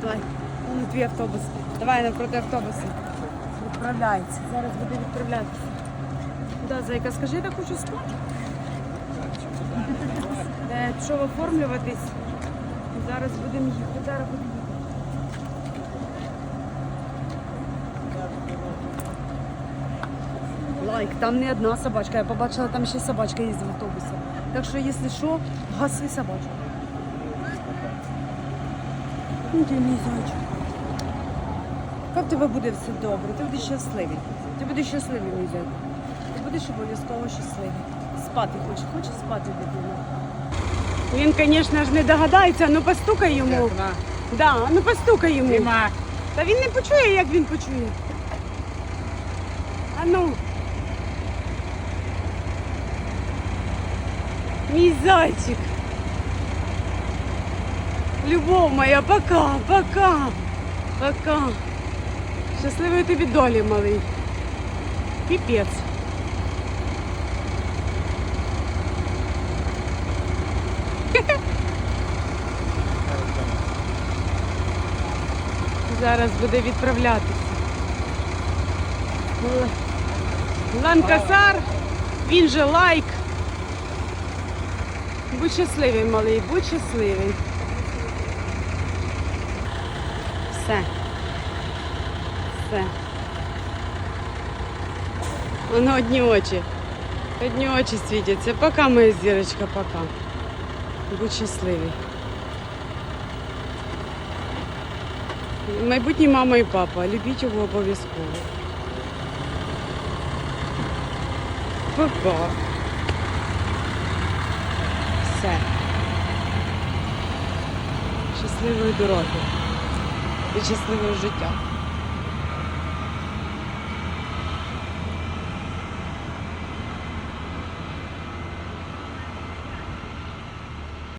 Давай. Вон твій автобус. Давай навпроти автобуса. Відправляється. Зараз буде відправлятися. Да, зайка, скажи, я так хочу спати. Пішов оформлюватись. Зараз будемо їхати. Зараз будемо їхати. Лайк, там не одна собачка. Я побачила, там ще собачка їздить в автобусі. Так що, якщо що, гаси собачку. Ну, ти мій зайчик. Як в тебе буде все добре? Ти будеш щасливий. Ти будеш щасливий, мій зайчик. Ти будеш обов'язково щасливий. Спати хоче, хоче спати дитина. Він, звісно ж, не догадається, ну постукай йому. Да, ну постукай йому. Дима, Та він не почує, як він почує. А ну. Мій зайчик. Любов моя, пока, пока, пока. Щасливої тобі долі, малий. Піпець. Зараз буде відправлятися. Ланкасар, він же лайк. Будь щасливий, малий, будь щасливий. Все. Все. Воно одні очі. Одні очі світяться. Пока, моя зірочка, пока. Будь щасливий. Майбутні мама і папа. Любіть його обов'язково. Папа. Все. Щасливої дороги. І щасливого життя.